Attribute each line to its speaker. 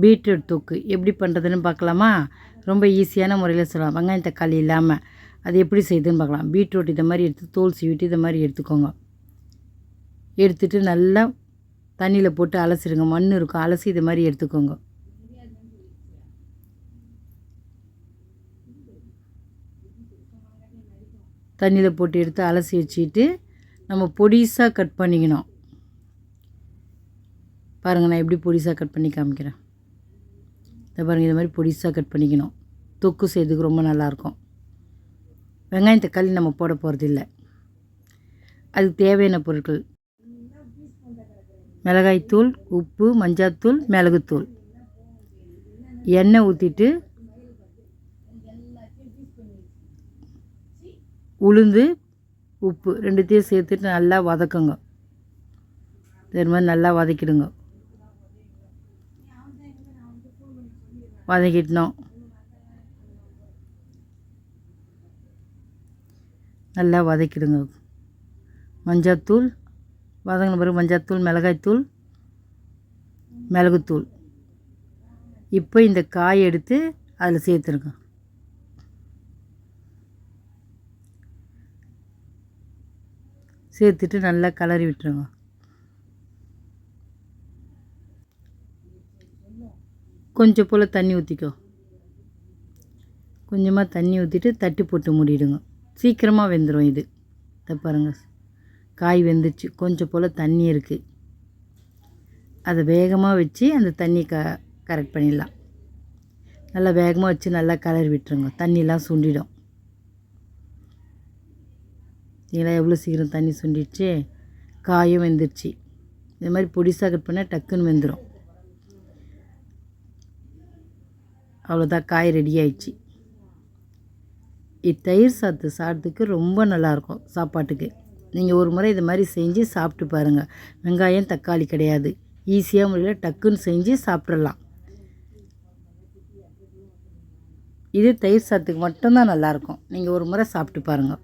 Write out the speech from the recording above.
Speaker 1: Beetroot தொக்கு. எப்படி பண்ணுறதுன்னு பார்க்கலாமா? ரொம்ப ஈஸியான முறையில் சொல்லலாம். வெங்காயம் தக்காளி இல்லாமல் அது எப்படி செய்யுதுன்னு பார்க்கலாம். பீட்ரூட் இதை மாதிரி எடுத்து தோல் சீவிட்டு இதை மாதிரி எடுத்துக்கோங்க. எடுத்துகிட்டு நல்லா தண்ணியில் போட்டு அலசிடுங்க. மண் இருக்கும். அலசி இது மாதிரி எடுத்துக்கோங்க. தண்ணியில் போட்டு எடுத்து அலசி வச்சுக்கிட்டு நம்ம பொடிசாக கட் பண்ணிக்கணும். பாருங்கள் நான் எப்படி பொடிசாக கட் பண்ணி காமிக்கிறேன். இதை பாருங்கள் இது மாதிரி பொடிசாக கட் பண்ணிக்கணும். தொக்கு செய்யறதுக்கு ரொம்ப நல்லாயிருக்கும். வெங்காயம் தக்காளி நம்ம போட போகிறதில்ல அதுக்கு தேவையான பொருட்கள். மிளகாய்த்தூள் உப்பு மஞ்சாத்தூள் மிளகுத்தூள். எண்ணெய் ஊற்றிட்டு உளுந்து உப்பு ரெண்டுத்தையும் சேர்த்துட்டு நல்லா வதக்குங்க. இது மாதிரி நல்லா வதக்கிடுங்க. வதக்கிட்டோம் நல்லா வதக்கிடுங்க. மஞ்சத்தூள் வதங்கின பிறகு மஞ்சத்தூள் மிளகாய்த்தூள் மிளகுத்தூள். இப்போ இந்த காய் எடுத்து அதில் சேர்த்துருங்க. சேர்த்துட்டு நல்லா கலரி விட்டுருங்க. கொஞ்சம் போல் தண்ணி ஊற்றிக்கோ கொஞ்சமாக தண்ணி ஊற்றிட்டு தட்டி போட்டு மூடிடுங்க. சீக்கிரமாக வெந்துடும் இது. இதை பாருங்கள் காய் வெந்துச்சு. கொஞ்சம் போல் தண்ணி இருக்குது அதை வேகமாக வச்சு அந்த தண்ணி க கரெக்ட் பண்ணிடலாம். நல்லா வேகமாக வச்சு நல்லா கலர் விட்டுருங்க. தண்ணிலாம் சுண்டிடும். இதெல்லாம் எவ்வளோ சீக்கிரம் தண்ணி சுண்டிடுச்சு? காயும் வெந்துருச்சு. இது மாதிரி பொடிசாக கட் பண்ணால் டக்குன்னு வெந்துடும் அவ்வளோதான் காய் ரெடி ஆயிடுச்சு. இத்தயிர் சாத்து சாப்பிட்றதுக்கு ரொம்ப நல்லாயிருக்கும் சாப்பாட்டுக்கு. நீங்கள் ஒரு முறை இது மாதிரி செஞ்சு சாப்பிட்டு பாருங்கள் வெங்காயம் தக்காளி கிடையாது. ஈஸியாக முறையில் டக்குன்னு செஞ்சு சாப்பிட்றலாம் இது தயிர் சாத்துக்கு மட்டும்தான் நல்லாயிருக்கும். நீங்கள் ஒரு முறை சாப்பிட்டு பாருங்கள்